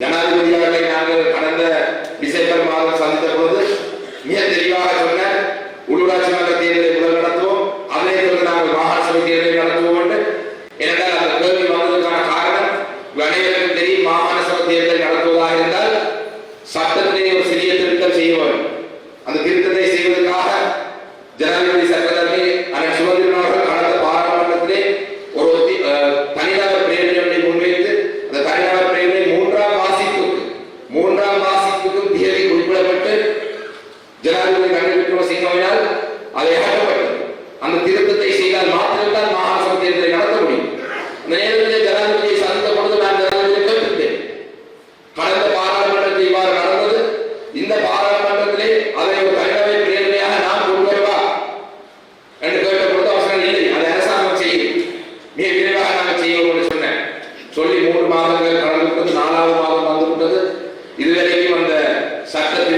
ஜனாதிபதி அவர்களை நாங்கள் கடந்த டிசம்பர் மாதம் சந்தித்த பொழுது மிக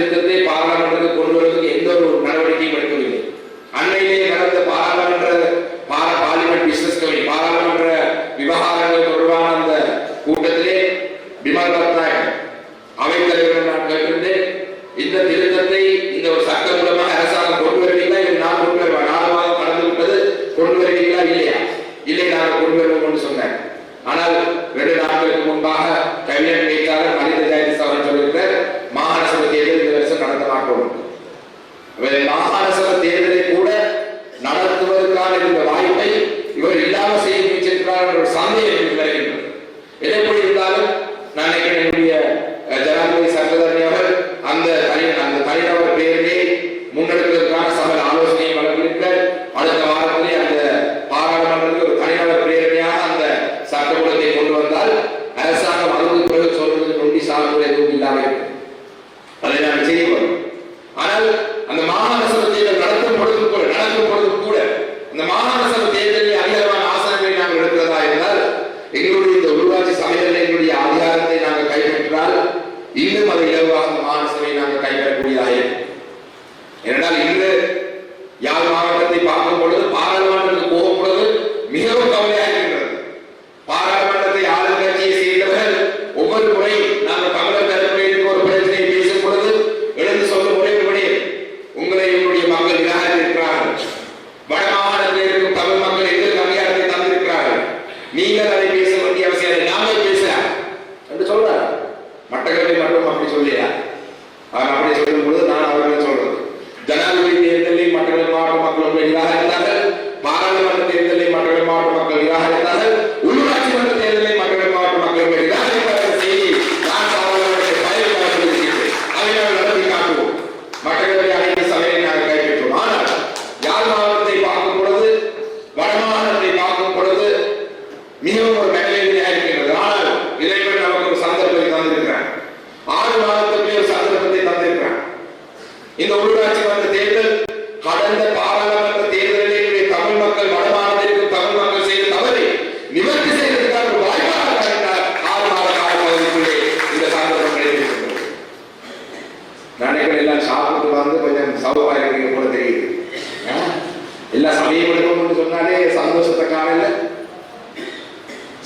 திருத்தத்தை பாராளுமன்றத்துக்கு கொண்டு வருவதற்கு எந்த ஒரு நடவடிக்கையும் எடுக்கவில்லை. அன்னையிலே நடந்த பாராளுமன்ற 为狼汉的这个敌人。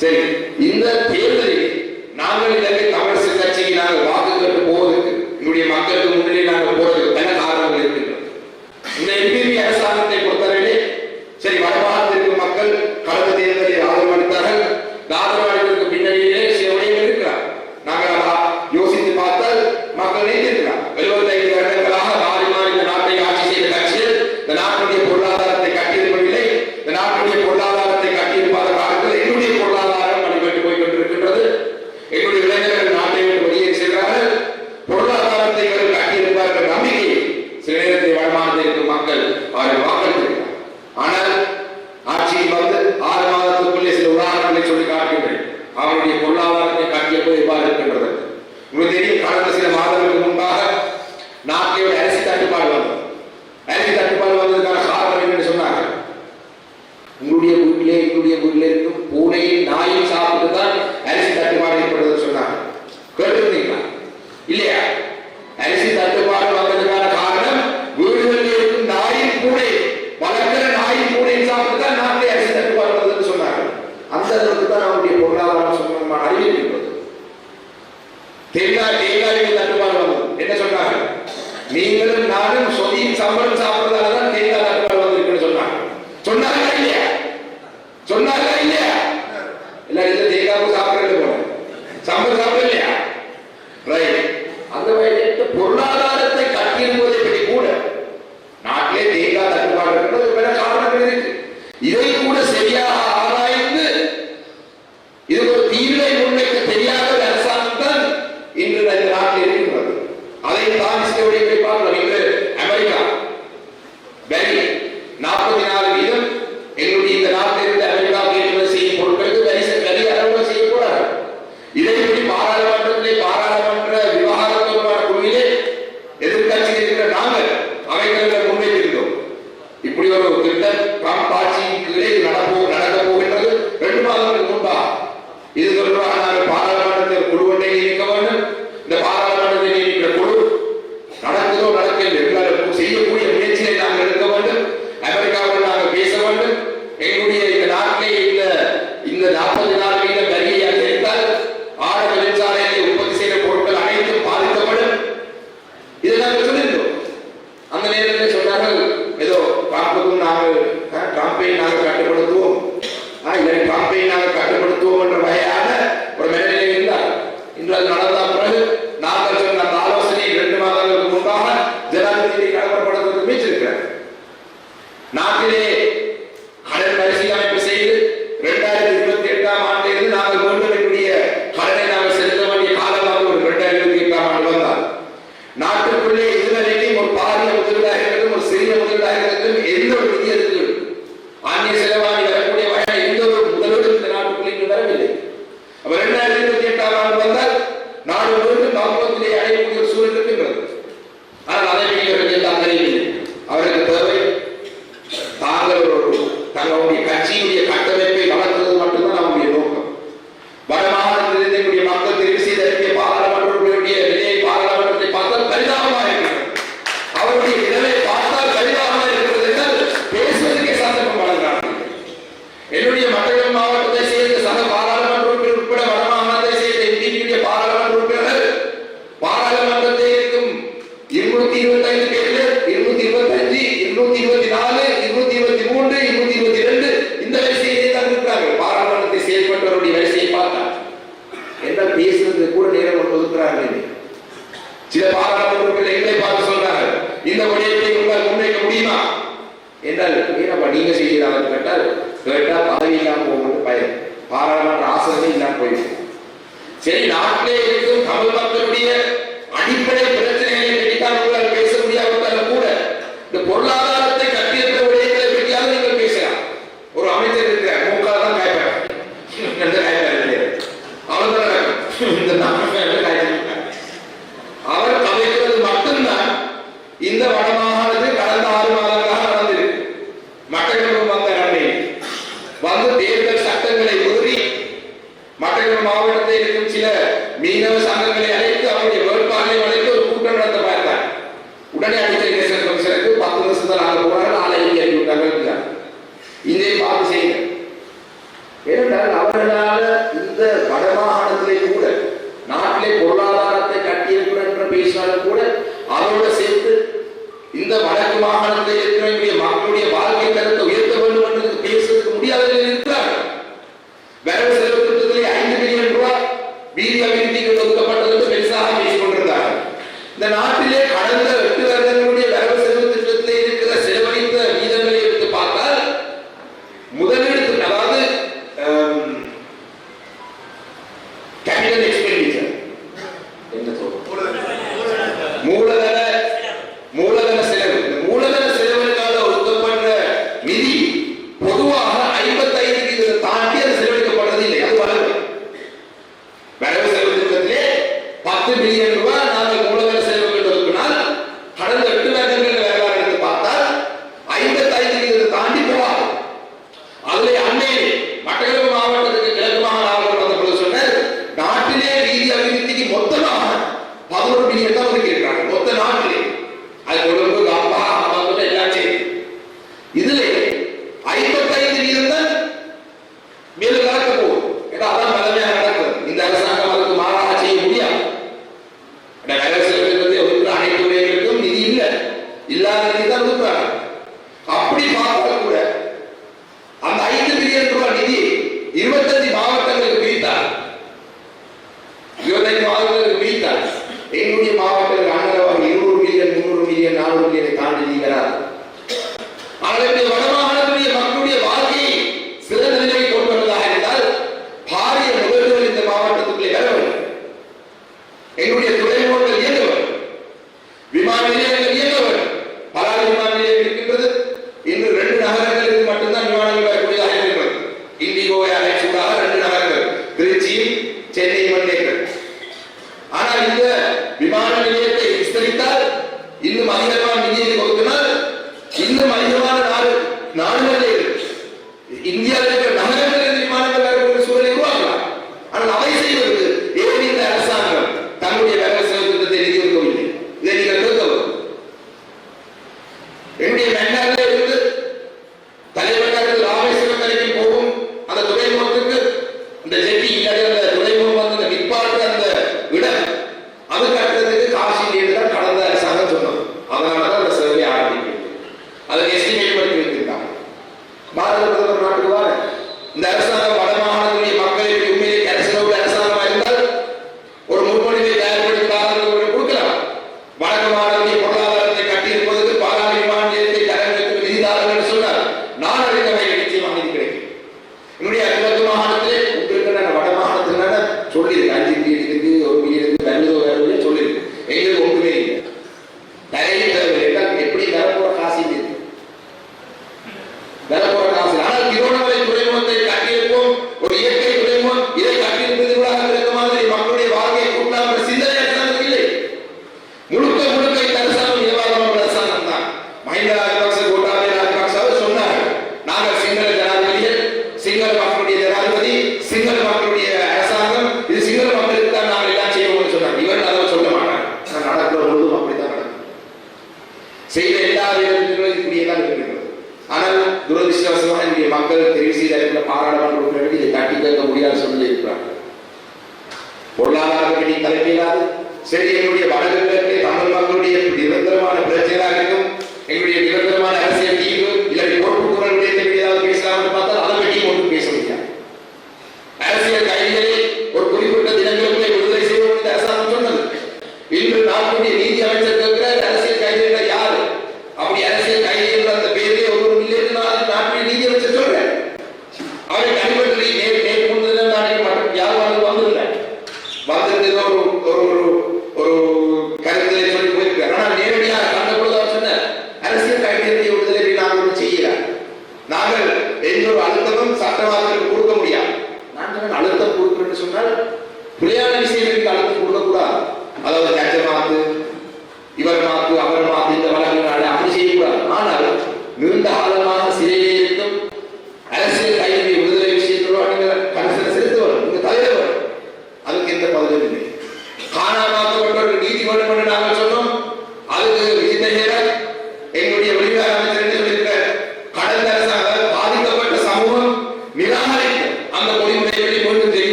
சரி இந்த தேர்தலில் நாங்கள் இலங்கை தமிழரசு கட்சிக்கு நாங்கள் வாக்கு கட்டு போவதற்கு எங்களுடைய மக்களுக்கு முன்னிலே நாங்கள் போறதுக்கு பல காரணங்கள் இருக்கின்றன? என்றால் ஏனப்பா நீங்க செய்யலாம் கேட்டால் கேட்டால் பதவி இல்லாமல் போகணும் பயன் பாராளுமன்ற ஆசிரியர் இல்லாமல் போயிடுச்சு. சரி நாட்டிலே இருக்கும் தமிழ் மக்களுடைய அடிப்படை வந்து தேர்தல் சட்டங்களை உறுதி மற்றொரு மாவட்டத்தை இருக்கும் சில மீனவ சங்கங்களை அழைத்து அவருடைய வேட்பாளரை அழைத்து ஒரு கூட்டம் நடத்த பார்த்தார். உடனே அடிச்சல் கமிஷனுக்கு பத்து வருஷத்தில் நாங்கள் En un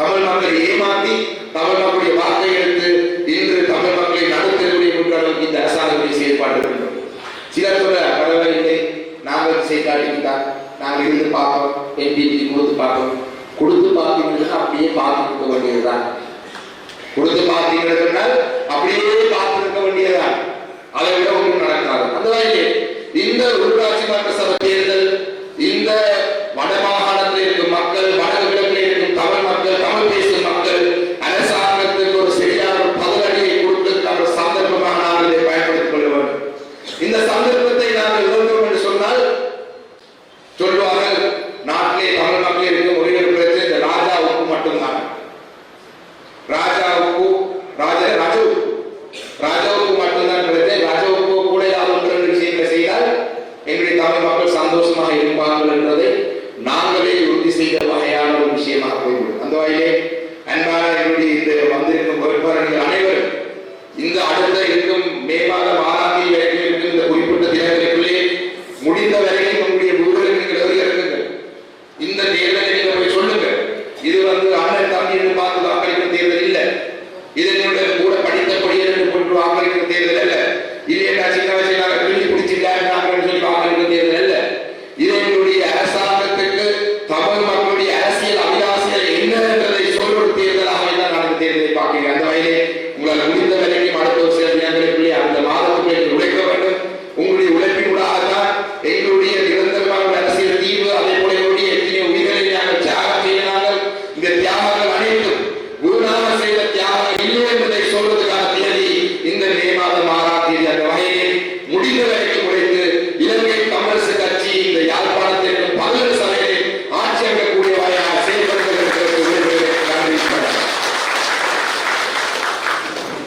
தமிழ் மக்களை ஏமாற்றி தமிழ் மக்களுடைய வார்த்தை எடுத்து இன்று தமிழ் மக்களை நடுத்தருடைய குற்றங்கள் இந்த அரசாங்கத்துடைய செயற்பாடு சிலர் சொல்ல பரவாயில்லை நாங்கள் செய்தாட்டிக்கிட்டான் நாங்கள் இருந்து பார்ப்போம் என்பிபி கொடுத்து பார்ப்போம் கொடுத்து பார்த்தீங்கன்னா அப்படியே பார்த்து கொடுக்க வேண்டியதுதான். கொடுத்து பார்த்தீங்கன்னா அப்படியே பார்த்துருக்க வேண்டியதுதான். அதை விட ஒன்றும் நடக்காது. அந்த இந்த உள்ளாட்சி மன்ற சபை தேர்தல் இந்த வகையிலே உங்களால் முடிந்த வரைக்கும்